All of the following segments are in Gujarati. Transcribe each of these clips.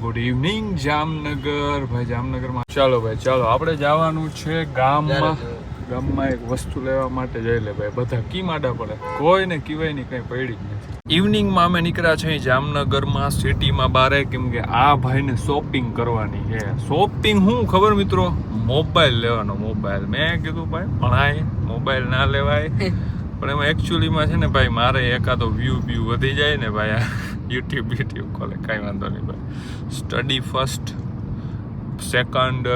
Good evening Jamnagar. ભાઈ જામનગરમાં ચાલો ભાઈ ચાલો. આપણે જવાનું છે ગામમાં. ગામમાં એક વસ્તુ લેવા માટે જઈ લે ભાઈ. બધા કી માડા પડે? કોઈને કીવાયની કઈ પડી જ નથી. ઇવનિંગમાં અમે નીકળ્યા છે જામનગરમાં સિટીમાં બારે. કેમ કે આ ભાઈને શોપિંગ કરવાની છે. શોપિંગ હું ખબર મિત્રો? મોબાઈલ લેવાનો મોબાઈલ મેં કીધું ભાઈ ભણાય. મોબાઈલ ના લેવાય. પણ એમાં એકચ્યુઅલીમાં છે ને ભાઈ મારે એકાદો વ્યૂ વ્યૂ વધી જાય ને ભાઈ યુટ્યુબ યુટ્યુબ ખોલે કાંઈ વાંધો નહીં ભાઈ. સ્ટડી ફર્સ્ટ સેકન્ડ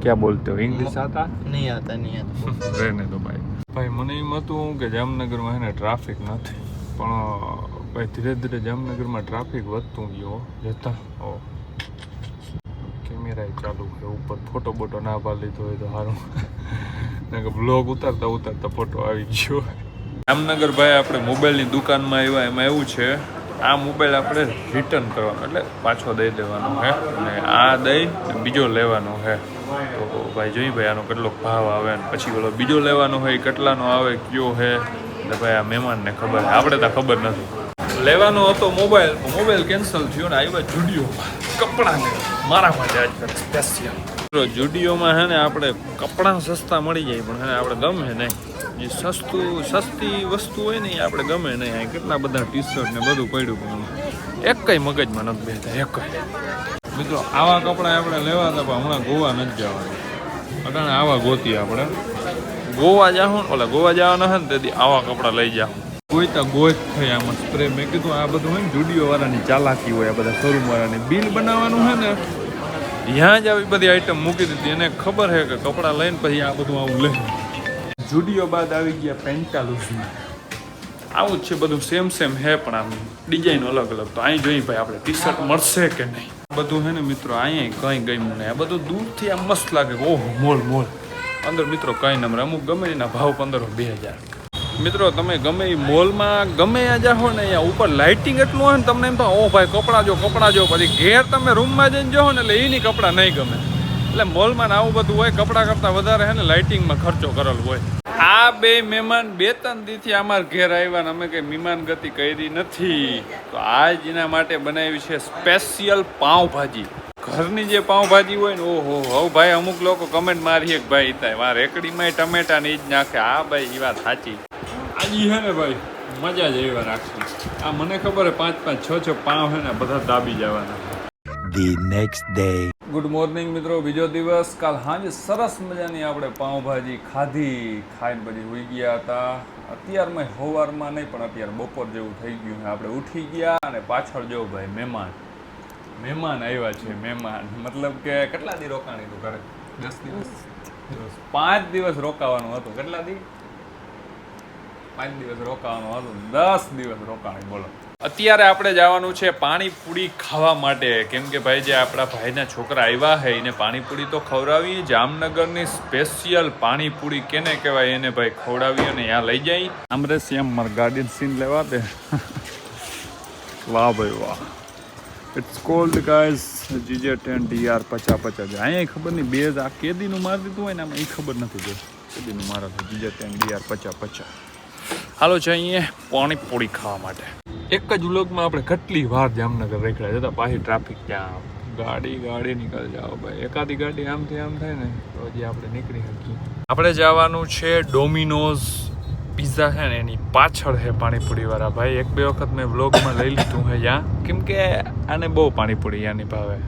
ક્યાં બોલતે હો? ઇંગ્લિશ હતા નહીં હતા નહીં આતા. રહેને તો ભાઈ. ભાઈ મને એમ હતું કે જામનગરમાં એને ટ્રાફિક નથી. પણ ભાઈ ધીરે ધીરે જામનગરમાં ટ્રાફિક વધતું ગયો જતા હો કેમેરા ચાલુ છે. ઉપર ફોટો બોટો ના પાડી લીધો હોય તો સારું બ્લોગ ઉતારતા ઉતારતા ફોટો આવી ગયો. જામનગર ભાઈ આપણે મોબાઈલની દુકાનમાં આવ્યા, એમાં એવું છે, આ મોબાઈલ આપણે રિટર્ન કરવાનો, એટલે પાછો દઈ દેવાનો છે અને આ દઈ બીજો લેવાનો છે તો ભાઈ જોઈ ભાઈ આનો કેટલો ભાવ આવે ને, પછી ઓલો બીજો લેવાનો હોય કેટલાનો આવે, કયો છે એટલે ભાઈ આ મહેમાનને ખબર આપણે તો ખબર નથી. લેવાનો હતો મોબાઈલ મોબાઈલ કેન્સલ થયો ને આવ્યા જુડિયો કપડાને, મારા માટે આજકાલ સ્પેશિયલ જુડિયોમાં હે ને આપણે કપડાં સસ્તા મળી જાય, પણ હે આપણે ગમે નહીં. જે સસ્તું, સસ્તી વસ્તુ હોય ને એ આપણે ગમે નહીં. કેટલા બધા ટી શર્ટ ને બધું પડ્યું પણ એક કઈ મગજમાં નથી બેસતા એક મિત્રો, આવા કપડાં આપણે લેવા હતા, પણ હમણાં ગોવા નથી જવાનું. અટાણે આવા ગોતી આપણે. ગોવા જાઉં ઓલા ગોવા જવાના હે ને, તેથી આવા કપડાં લઈ જાઉં કોઈ તો ગોત થઈ આમાં સ્પ્રે મેં કીધું આ બધું હોય ને જુડીઓ વાળાની ચાલાકી હોય, આ બધા શોરૂમ વાળાની બિલ બનાવવાનું છે ને ત્યાં જ આવી બધી આઈટમ મૂકી દીધી. એને ખબર છે કે કપડાં લઈને પછી આ બધું આવું લે. જુડિયો બાદ આવી ગયા પેન્ટાલુસમાં આવું જ છે, બધું સેમ સેમ હે, પણ આમ ડિઝાઇન અલગ અલગ. તો અહીં જોઈ ભાઈ આપણે ટી શર્ટ મળશે કે નહીં? બધું હે ને મિત્રો, અહીંયા કંઈ ગમ્યું નહીં. આ બધું દૂરથી આમ મસ્ત લાગે ઓહ, મોલ મોલ. અંદર મિત્રો કંઈ ન મળે અમુક ગમે એના ભાવ પંદર બે હજાર. મિત્રો, તમે ગમે એ મોલમાં ગમે ત્યાં જાઓ ને, અહીંયા ઉપર લાઇટિંગ એટલું હોય ને, તમને એમ તો ઓ ભાઈ, કપડાં જો કપડાં જો. પછી ઘેર તમે રૂમમાં જઈને જોવો ને, એટલે એની કપડાં નહીં ગમે. એટલે મોલમાં ને આવું બધું હોય, કપડાં કરતાં વધારે હે ને લાઇટિંગમાં ખર્ચો કરેલો હોય. આ બે મહેમાન બે ત્રણ દીથી અમારા ઘેર આવ્યા ને, અમે કઈ મહેમાન ગતિ કરી નથી. તો આજ એના માટે બનાવી છે સ્પેશિયલ પાઉંભાજી. ઘરની જે પાઉંભાજી હોય ને, ઓહો હો ભાઈ, અમુક લોકો કમેન્ટ મારી કે ભાઈ તાય, વા રેકડીમાં ટમેટા ને એ જ નાખે. આ ભાઈ એ વાત સાચી. આજી હે ને ભાઈ મજા જ એવા રાખશે. આ મને ખબર હે પાંચ પાંચ છ છ પાવ છે ને બધા દાબી જવાના. The next day good morning મિત્રો બીજો દિવસ. કાલ સાંજે સરસ મજાની આપણે પાઉંભાજી ખાધી ખાઈને પછી હોઈ ગયા હતા. અત્યારમાં હોવારમાં નહીં પણ અત્યારે બપોર જેવું થઈ ગયું છે. આપણે ઉઠી ગયા અને પાછળ જો ભાઈ મહેમાન મહેમાન આવ્યા છે મહેમાન. મતલબ કે કેટલા દી રોકાણી તું ઘરે? દસ દિવસ. પાંચ દિવસ રોકાવાનું હતું. કેટલા દી? પાંચ દિવસ રોકાવાનું હતું, દસ દિવસ રોકાણી, બોલો. અત્યારે આપણે જવાનું છે પાણીપુરી ખાવા માટે. કેમ કે ભાઈ જે આપણા ભાઈના છોકરા આવ્યા છે એને પાણીપુરી તો ખવડાવી જામનગરની સ્પેશિયલ પાણીપુરી કેને કહેવાય એને ભાઈ ખવડાવી અને ત્યાં લઈ જાય. આમરે શ્યામ મારા ગાડી સીન લેવા દે. વાહ ભાઈ વાહ. It's cold guys GJ ten DR પચા પચા છે અહીંયા ખબર નહીં, બે આ કેદીનું મારી દીધું હોય ને, આમાં એ ખબર નથી જો કેદીનું મારા જીજે ટેન ડીઆર પચા પચા હાલો અહીંયા પાણીપુરી ખાવા માટે. એક જ વ્લોગમાં આપણે કેટલી વાર જામનગર રેખડા જતા પાછી ટ્રાફિક જામ. ગાડી ગાડી નીકળ જાઓ ભાઈ. એકાદી ગાડી આમથી આમ થાય ને, તો હજી આપણે નીકળી શકીએ. આપણે જવાનું છે ડોમિનોઝ પિઝા છે ને, એની પાછળ છે પાણીપુરી વાળા ભાઈ. એક બે વખત મેં વ્લોગમાં લઈ લીધું છે યા. કેમ કે આને બહુ પાણીપુરી યાની ભાવે.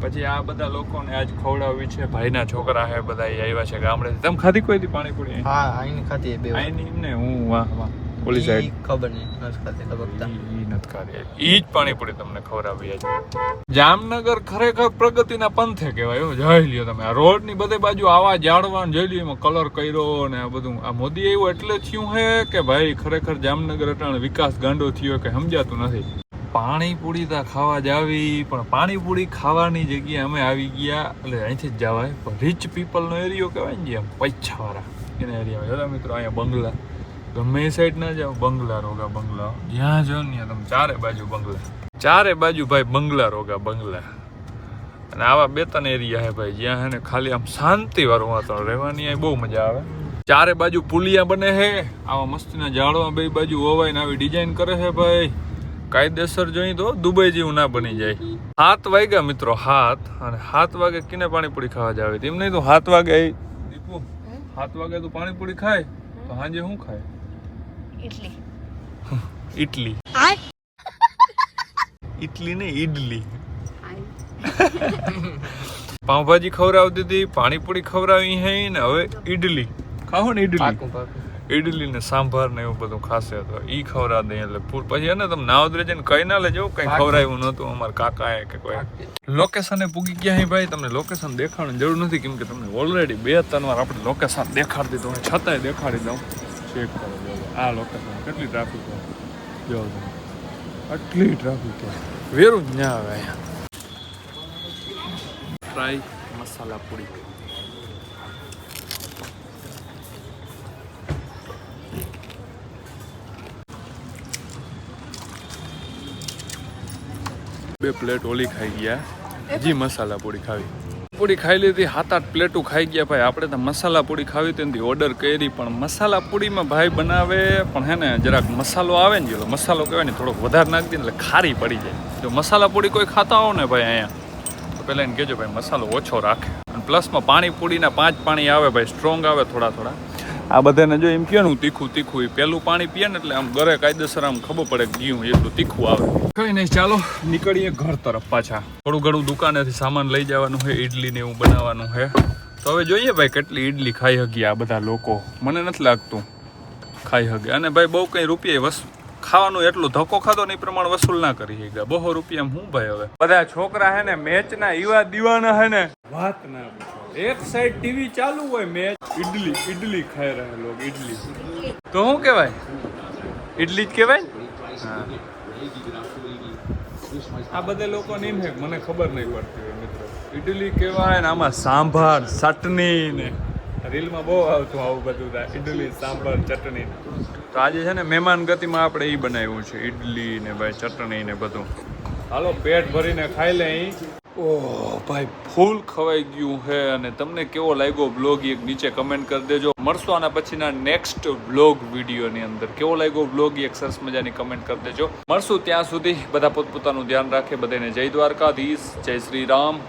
પછી આ બધા લોકોને આજ ખવડાવ્યું છે. ભાઈના છોકરા હે બધા આવ્યા છે ગામડે તમે ખાધી કોઈ દી પાણીપુરી? હા આઈને ખાધી બે આઈને ને હું વાહ વાહ. ઓલી સાઈડ ખબર નહીં નથી ખાધી ખબર ઈ નથી ખાધી. ઈ પાણીપુરી તમને ખવડાવી છે જામનગર ખરેખર પ્રગતિના પંથે કહેવાય જોઈ લ્યો તમે રોડની બધે બાજુ આવા જાડવાન જોઈ લ્યો એમાં કલર કર્યો ને આ બધું. આ મોદી એવું એટલે થયું હે કે ભાઈ ખરેખર જામનગર અટાણે વિકાસ ગાંડો થયો કે સમજાતું નથી? પાણીપુરી તો ખાવા જ આવી, પણ પાણીપુરી ખાવાની જગ્યાએ અમે આવી ગયા, એટલે અહીંથી જ જવાય. પણ રીચ પીપલનો એરિયો કહેવાય ને જેમ પૈસાવાળા એના એરિયામાં જોતા મિત્રો, અહીંયા બંગલા. ગમે એ સાઈડ ના જાઓ, બંગલા રોગા બંગલા. જ્યાં જાઓ ને તમે ચારે બાજુ બંગલા. ચારે બાજુ ભાઈ બંગલા રોગા બંગલા. અને આવા બે ત્રણ એરિયા હે ભાઈ, જ્યાં હે ને ખાલી આમ શાંતિ વાળું વાતાવરણ રહેવાની બહુ મજા આવે. ચારે બાજુ પુલિયા બને હે આવા મસ્તીના ઝાડવા બે બાજુ વવાઈને આવી ડિઝાઇન કરે છે ભાઈ. કાયદેસર જોઈ તો દુબઈ જેવું ના બની જાય. હાથ વાગ્યા મિત્રો હાથ અને હાથ વાગે કિને પાણીપુરી ખાવા જાવે તેમ નહીં તો હાથ વાગે દીપુ સાત વાગે તું પાણીપુરી ખાય તો સાંજે શું ખાય? ઇડલી ઇડલી ઇડલી ને ઇડલી પાવભાજી ખવડાવતી હતી પાણીપુરી ખવડાવી હે ને હવે ઇડલી ખાઓ ને ઇડલી પાકું પાકું. ઇડલી ને સાંભાર ને એવું બધું ખાશે તો ઈ ખવરા દે એટલે પૂર. પછી એને તમે નાવદરે જઈને કઈ ના લેજો કઈ ખવડાવ્યું નહોતું અમારા કાકાએ કે કોઈ. લોકેશને પૂગી ગયા હી ભાઈ તમને લોકેશન દેખાડવાની જરૂર નથી કેમ કે તમને ઓલરેડી બે ત્રણ વાર આપણે લોકેશન દેખાડી દીધું છતાંય દેખાડી દઉં. ચેક કરો જો આ લોકેશન કેટલી ટ્રાફિક હોય. જો આટલી ટ્રાફિક હોય. વેરું જ ના આવે અહીંયા. ટ્રાય મસાલા પૂરી. બે પ્લેટ ઓલી ખાઈ ગયા. હજી મસાલા પૂરી ખાવી. પૂરી ખાઈ લીધી સાત આઠ પ્લેટો ખાઈ ગયા ભાઈ. આપણે તો મસાલા પૂરી ખાવી તેની ઓર્ડર કરી પણ મસાલા પૂરીમાં ભાઈ બનાવે પણ હે ને જરાક મસાલો આવે ને જો મસાલો કહેવાય ને થોડોક વધારે નાખી દે એટલે ખારી પડી જાય. જો મસાલા પૂરી કોઈ ખાતા હો ને ભાઈ અહીંયા તો પહેલાં એને કહેજો ભાઈ મસાલો ઓછો રાખે. અને પ્લસમાં પાણીપુરીના પાંચ પાણી આવે ભાઈ સ્ટ્રોંગ આવે થોડા થોડા. આ બધાને જો એમ કહે ને તીખું તીખું એ પેલું પાણી પીએ ને એટલે આમ ઘરે કાયદેસર આમ ખબર પડે કે ગયું એટલું તીખું આવે. કઈ નહીં ચાલો નીકળીએ ઘર તરફ પાછા. થોડું ઘણું દુકાનેથી સામાન લઈ જવાનું છે ઇડલી ને એવું બનાવવાનું છે. તો હવે જોઈએ ભાઈ કેટલી ઈડલી ખાઈ હકી આ બધા લોકો. મને નથી લાગતું ખાઈ હગે. અને ભાઈ બહુ કઈ રૂપિયા વસ, ખાવાનું એટલું ધક્કો ખાધો ને પ્રમાણ વસૂલ ના કરી શક્યા બહુ રૂપિયા હું ભાઈ હવે? બધા છોકરા હે ને મેચ ના એવા દીવાના હે ને. વાત ના એક સાઈડ ટીવી ચાલુ હોય મેચ. ઇડલી ઇડલી ખાઈ રહ્યા લોકો ઇડલી તો શું કહેવાય? ઇડલી જ કહેવાય આ બધા લોકો ને મને ખબર નહીં પડતી હોય, મિત્રો. ઇડલી કહેવાય ને આમાં સાંભાર, ચટણી ને. રીલમાં બહુ આવતું આવું બધું થાય. ઇડલી સાંભાર, ચટણી. તો આજે છે ને મહેમાન ગતિમાં આપણે એ બનાવ્યું છે. ઇડલી ને ભાઈ ચટણી ને બધું. હાલો, પેટ ભરીને ખાઈ લે ઓહ, ભાઈ, ફૂલ ખવાઈ ગયું છે અને તમને કેવો લાગ્યો બ્લોગ એક નીચે કમેન્ટ કરી દેજો. મળશું આના પછીના નેક્સ્ટ બ્લોગ વિડીયોની અંદર. કેવો લાગ્યો બ્લોગ એક સરસ મજાની કમેન્ટ કરી દેજો. મળશું ત્યાં સુધી બધા પોતપોતાનું ધ્યાન રાખે, બધાને જય દ્વારકાધીશ, જય શ્રી રામ.